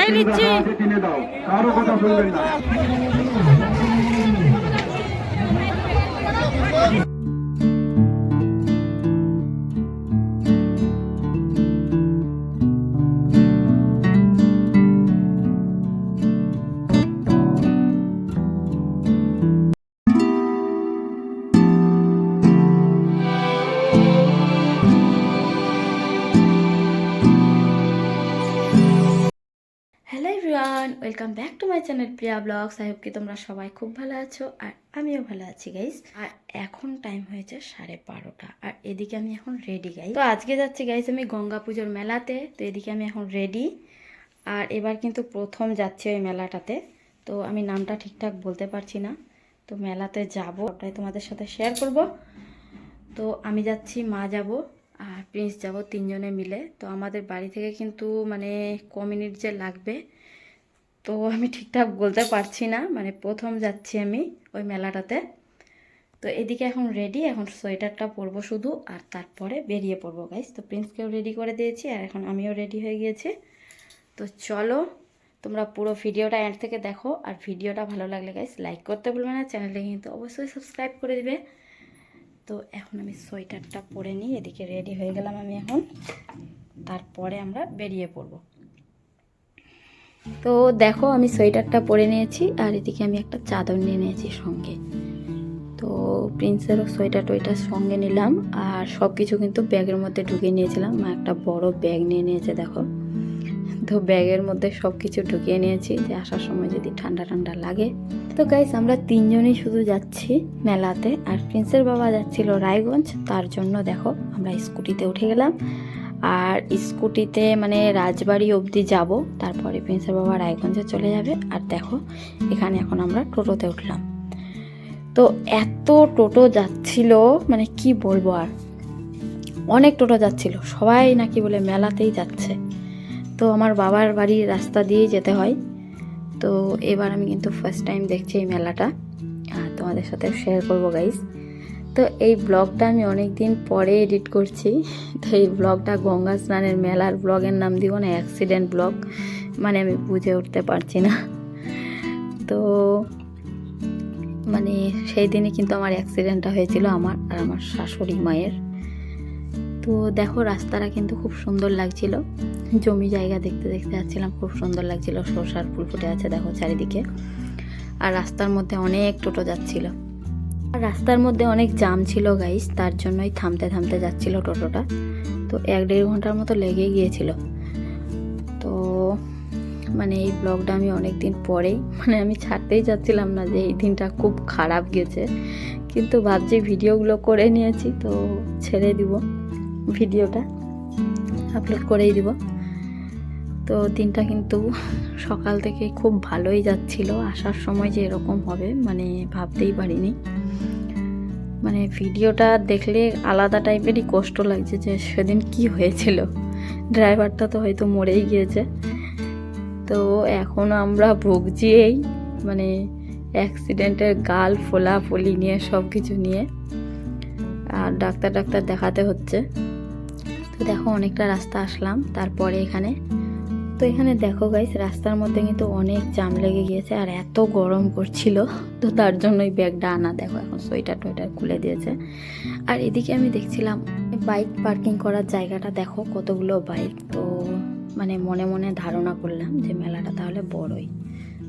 এই নিচ্ছি। কারও কথা শুনবেন না। Welcome back to my channel Priya blogs I hope কি তোমরা সবাই খুব ভালো আছো আর আমিও ভালো আছি গাইস আর এখন টাইম হয়েছে সাড়ে বারোটা। আর এদিকে আমি এখন রেডি গাই তো আজকে যাচ্ছি গাইস আমি গঙ্গা পুজোর মেলাতে। তো এদিকে আমি এখন রেডি আর এবার কিন্তু প্রথম যাচ্ছি ওই মেলাটাতে। তো আমি নামটা ঠিকঠাক বলতে পারছি না। তো মেলাতে যাব ওটাই তোমাদের সাথে শেয়ার করব। তো আমি যাচ্ছি, মা যাব আর প্রিন্স যাব তিনজনে মিলে। তো আমাদের বাড়ি থেকে কিন্তু মানে ক মিনিট যে লাগবে তো আমি ঠিকঠাক বলতে পারছি না মানে প্রথম যাচ্ছি আমি ওই মেলাটাতে। তো এদিকে এখন রেডি এখন সোয়েটারটা পরবো শুধু, আর তারপরে বেরিয়ে পড়ব গাইস তো প্রিন্সকেও রেডি করে দিয়েছি, আর এখন আমিও রেডি হয়ে গিয়েছি। তো চলো, তোমরা পুরো ভিডিওটা এন্ড থেকে দেখো, আর ভিডিওটা ভালো লাগলে গাইস লাইক করতে ভুলবে না চ্যানেলটা কিন্তু অবশ্যই সাবস্ক্রাইব করে দিবে। তো এখন আমি সোয়েটারটা পরে নিই, এদিকে রেডি হয়ে গেলাম আমি এখন। তারপরে আমরা বেরিয়ে পড়ব। তো দেখো আমি সোয়েটারটা পরে নিয়েছি আর এদিকে আমি একটা চাদর নিয়ে নিয়েছি সঙ্গে। তো প্রিন্সেরও সোয়েটার টোয়েটার সঙ্গে নিলাম আর সব কিছু কিন্তু ব্যাগের মধ্যে ঢুকিয়ে নিয়েছিলাম। মা একটা বড় ব্যাগ নিয়ে নিয়েছে দেখো। তো ব্যাগের মধ্যে সব কিছু ঢুকিয়ে নিয়েছি যে আসার সময় যদি ঠান্ডা ঠান্ডা লাগে। তো গাইস আমরা তিনজনই শুধু যাচ্ছি মেলাতে আর প্রিন্সের বাবা যাচ্ছিল রায়গঞ্জ। তার জন্য দেখো আমরা স্কুটিতে উঠে গেলাম। আর স্কুটিতে মানে রাজবাড়ি অবধি যাব। তারপরে প্রিন্সের বাবা রায়গঞ্জে চলে যাবে। আর দেখো, এখানে এখন আমরা টোটোতে উঠলাম। তো এত টোটো যাচ্ছিল মানে কি বলব আর? অনেক টোটো যাচ্ছিল। সবাই নাকি বলে মেলাতেই যাচ্ছে। তো আমার বাবার বাড়ির রাস্তা দিয়েই যেতে হয়। তো এবার আমি কিন্তু ফার্স্ট টাইম দেখছি এই মেলাটা। আর তোমাদের সাথে শেয়ার করব গাইস তো এই ব্লগটা আমি অনেক দিন পরে এডিট করছি। তো এই ব্লগটা গঙ্গা স্নানের মেলার ব্লগের নাম দিব না অ্যাক্সিডেন্ট ব্লগ মানে আমি বুঝে উঠতে পারছি না। তো মানে সেই দিনই কিন্তু আমার অ্যাক্সিডেন্টটা হয়েছিল আমার আর আমার শাশুড়ি মায়ের। তো দেখো রাস্তাটা কিন্তু খুব সুন্দর লাগছিল। জমি জায়গা দেখতে দেখতে যাচ্ছিলাম, খুব সুন্দর লাগছিল। সরষার ফুল ফুটে আছে দেখো চারিদিকে। আর রাস্তার মধ্যে অনেক টোটো যাচ্ছিল। রাস্তার মধ্যে অনেক জাম ছিল গাইস তার জন্যই থামতে থামতে যাচ্ছিল টোটোটা। তো এক দেড় ঘণ্টার মতো লেগে গিয়েছিল। তো মানে এই ব্লগটা আমি অনেক দিন পরেই মানে আমি ছাড়তেই যাচ্ছিলাম না যে এই দিনটা খুব খারাপ গেছে। কিন্তু ভাবছি ভিডিওগুলো করে নিয়েছি, তো ছেড়ে দিব ভিডিওটা আপলোড করেই দিব। তো দিনটা কিন্তু সকাল থেকে খুব ভালোই যাচ্ছিল। আসার সময় যে এরকম হবে মানে ভাবতেই পারিনি। মানে ভিডিওটা দেখলে আলাদা টাইপেরই কষ্ট লাগছে যে সেদিন কি হয়েছিল। ড্রাইভারটা তো হয়তো মরেই গিয়েছে। তো এখন আমরা ভুগছি এই মানে অ্যাক্সিডেন্টের গাল, ফোলা, ফলি নিয়ে সব কিছু নিয়ে। আর ডাক্তার ডাক্তার দেখাতে হচ্ছে। তো দেখো, অনেকটা রাস্তা আসলাম, তারপরে এখানে তো এখানে দেখো গাইস রাস্তার মধ্যে কিন্তু অনেক জাম লেগে গিয়েছে আর এত গরম করছিল তো তার জন্যই ব্যাগটা আনা, দেখো এখন সোয়েটার টোয়েটার খুলে দিয়েছে। আর এদিকে আমি দেখছিলাম বাইক পার্কিং করার জায়গাটা, দেখো কতগুলো বাইক তো মানে মনে মনে ধারণা করলাম যে মেলাটা তাহলে বড়ই।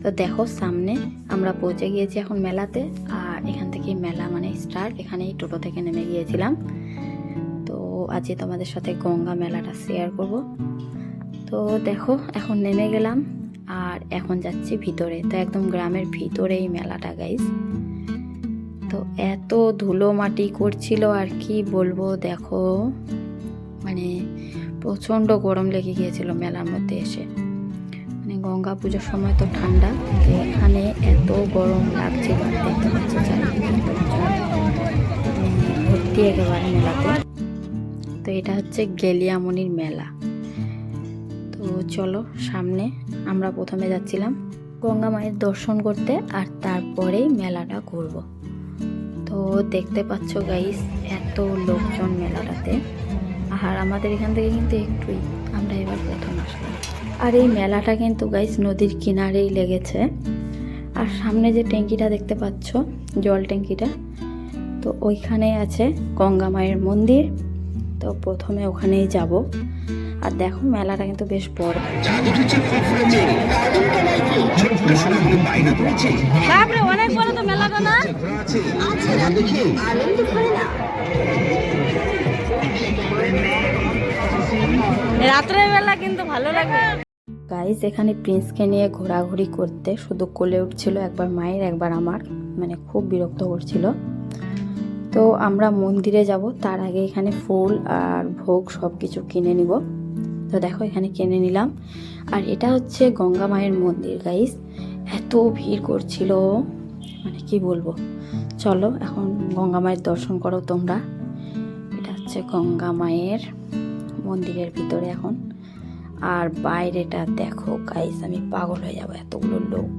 তো দেখো সামনে আমরা পৌঁছে গিয়েছি এখন মেলাতে আর এখান থেকে মেলা মানে স্টার্ট এখানেই টোটো থেকে নেমে গিয়েছিলাম। তো আজকে তোমাদের সাথে গঙ্গা মেলাটা শেয়ার করব। তো দেখো, এখন নেমে গেলাম আর এখন যাচ্ছি ভিতরে। তো একদম গ্রামের ভিতরে এই মেলাটা গাইস তো এত ধুলো মাটি করছিল আর কি বলব, দেখো। মানে প্রচণ্ড গরম লেগে গিয়েছিল মেলার মধ্যে এসে। মানে গঙ্গা পুজোর সময় তো ঠান্ডা এখানে এত গরম লাগছিল দেখতে পাচ্ছি। মানে ভর্তি একেবারে মেলাতে। তো এটা হচ্ছে গেলিয়ামনির মেলা। তো চলো, সামনে আমরা প্রথমে যাচ্ছিলাম গঙ্গা মায়ের দর্শন করতে আর তারপরেই মেলাটা ঘুরব। তো দেখতে পাচ্ছ গাইস এত লোকজন মেলাটাতে। আর আমাদের এখান থেকে কিন্তু একটুই আমরা এবার প্রথম আসলাম। আর এই মেলাটা কিন্তু গাইস নদীর কিনারেই লেগেছে। আর সামনে যে ট্যাঙ্কিটা দেখতে পাচ্ছ, জল ট্যাঙ্কিটা, তো ওইখানে আছে গঙ্গা মায়ের মন্দির। তো প্রথমে ওখানেই যাব। আর দেখো মেলাটা কিন্তু বেশ বড়। অনেক বড় তো মেলাটা না? রাত্রের বেলা কিন্তু ভালো লাগবে। গাইস এখানে প্রিন্সকে নিয়ে ঘোরাঘুরি করতে শুধু কোলে উঠছিল একবার মায়ের একবার আমার। মানে খুব বিরক্ত করছিল। তো আমরা মন্দিরে যাব তার আগে এখানে ফুল আর ভোগ সব কিছু কিনে নিব। তো দেখো, এখানে কিনে নিলাম। আর এটা হচ্ছে গঙ্গা মায়ের মন্দির গাইস এত ভিড় করছিল। মানে কি বলব? চলো, এখন গঙ্গা মায়ের দর্শন করো তোমরা। এটা হচ্ছে গঙ্গা মায়ের মন্দিরের ভিতরে এখন। আর বাইরেটা দেখো গাইস আমি পাগল হয়ে যাব, এতগুলো লোক।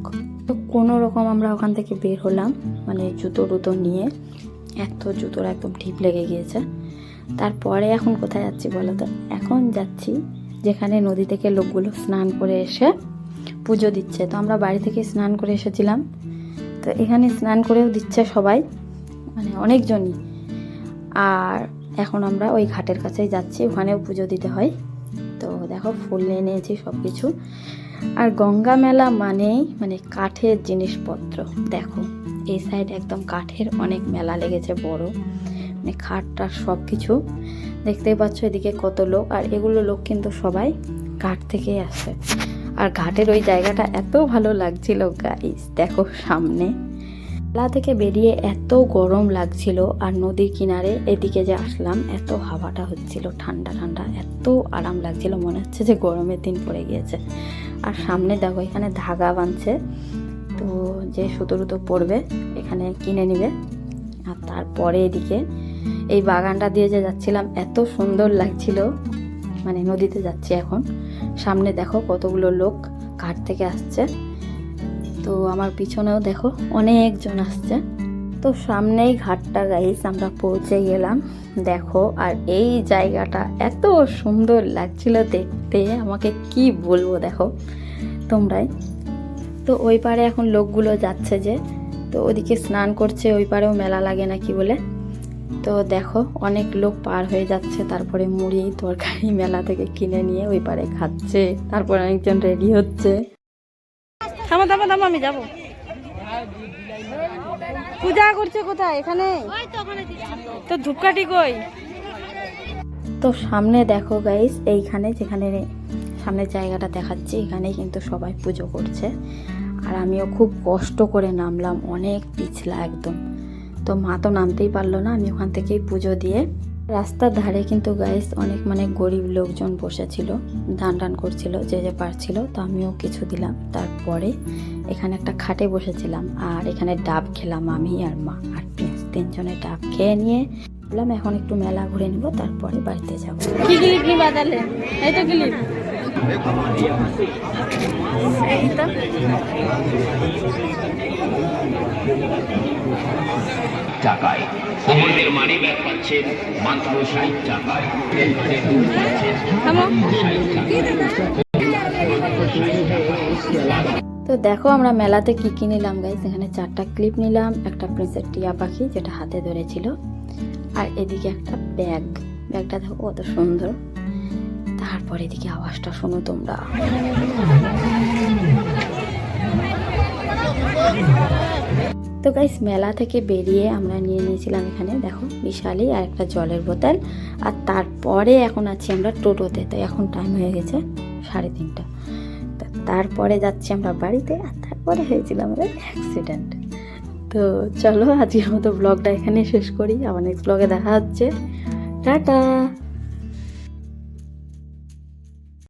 তো কোনো রকম আমরা ওখান থেকে বের হলাম মানে জুতো টুতো নিয়ে। এত জুতোর একদম ঠিপ লেগে গিয়েছে। তারপরে এখন কোথায় যাচ্ছি বলো তো? এখন যাচ্ছি যেখানে নদী থেকে লোকগুলো স্নান করে এসে পুজো দিচ্ছে। তো আমরা বাড়ি থেকে স্নান করে এসেছিলাম। তো এখানে স্নান করেও দিচ্ছে সবাই মানে অনেকজনই। আর এখন আমরা ওই ঘাটের কাছেই যাচ্ছি, ওখানেও পুজো দিতে হয়। তো দেখো, ফুল নিয়ে নিয়েছি সব কিছু আর গঙ্গা মেলা মানেই মানে কাঠের জিনিসপত্র। দেখো, এই সাইড একদম কাঠের অনেক মেলা লেগেছে বড়। মানে খাটটা সব কিছু দেখতেই পাচ্ছ এদিকে কত লোক, আর এগুলো লোক কিন্তু সবাই ঘাট থেকেই আসে। আর ঘাটের ওই জায়গাটা এত ভালো লাগছিল গাইস দেখো সামনে। মেলা থেকে বেরিয়ে এত গরম লাগছিল, আর নদীর কিনারে এদিকে যে আসলাম, এত হাওয়াটা হচ্ছিল, ঠান্ডা ঠান্ডা, এত আরাম লাগছিল, মনে হচ্ছে যে গরমের দিন পড়ে গিয়েছে। আর সামনে দেখো, এখানে ধাগা বাঁধছে, তো যে সুতো টুতো পড়বে এখানে কিনে নিবে। আর তারপরে এদিকে এই বাগানটা দিয়ে যে যাচ্ছিলাম, এত সুন্দর লাগছিল। মানে নদীতে যাচ্ছি এখন। সামনে দেখো কতগুলো লোক ঘাট থেকে আসছে। তো আমার পিছনেও দেখো অনেকজন আসছে। তো সামনেই ঘাটটা গাইস আমরা পৌঁছে গেলাম। দেখো, আর এই জায়গাটা এত সুন্দর লাগছিল দেখতে। আমাকে কি বলব দেখো তোমরাই। তো ওই পারে এখন লোকগুলো যাচ্ছে যে, তো ওদিকে স্নান করছে, ওই পারেও মেলা লাগে নাকি বলে। তো দেখো অনেক লোক পার হয়ে যাচ্ছে তারপরে মুড়ি তরকারি মেলা থেকে কিনে নিয়ে ওই পারে খাচ্ছে তারপর অনেকজন রেডি হচ্ছে। থামো থামো থামো আমি যাব। পূজা করছে কোথায়? এখানে? তো ধূপকাঠি কই? তো সামনে দেখো গাইস এইখানে যেখানে সামনের জায়গাটা দেখাচ্ছি এখানেই কিন্তু সবাই পুজো করছে। আর আমিও খুব কষ্ট করে নামলাম অনেক পিছলা একদম। তো মা তো নামতেই পারল না আমি ওখান থেকেই পুজো দিয়ে রাস্তার ধারে কিন্তু গাইস অনেক মানে গরিব লোকজন বসেছিল দান টান করছিল যে যে পারছিল তো আমিও কিছু দিলাম। তারপরে এখানে একটা খাটে বসেছিলাম আর এখানে ডাব খেলাম আমি আর মা আর প্রিন্স তিনজনে ডাব খেয়ে নিয়ে বললাম এখন একটু মেলা ঘুরে নিব তারপরে বাড়িতে যাব। কি ক্লিপ নিবা তাহলে? এই তো ক্লিপ টাকায় মানি ব্যাগ পাচ্ছেন মাত্র ষাট টাকায় তো দেখো আমরা মেলাতে কি কি নিলাম গাইস এখানে চারটা ক্লিপ নিলাম একটা প্রিন্সের টিয়া পাখি যেটা হাতে ধরেছিল আর এদিকে একটা ব্যাগ ব্যাগটা দেখো কত সুন্দর। তারপর এদিকে আওয়াজটা শোনো তোমরা। তো গাইস মেলা থেকে বেরিয়ে আমরা নিয়ে নিয়েছিলাম এখানে, দেখো বিশালি আর একটা জলের বোতল। আর তারপরে এখন আছি আমরা টোটোতে তো এখন টাইম হয়ে গেছে সাড়ে তিনটা। তারপরে যাচ্ছি আমরা বাড়িতে, আর তারপরে হয়েছিল আমাদের অ্যাক্সিডেন্ট তো চলো, আজকের মতো ব্লগটা এখানে শেষ করি। আবার নেক্সট ব্লগে দেখা হচ্ছে। টাটা!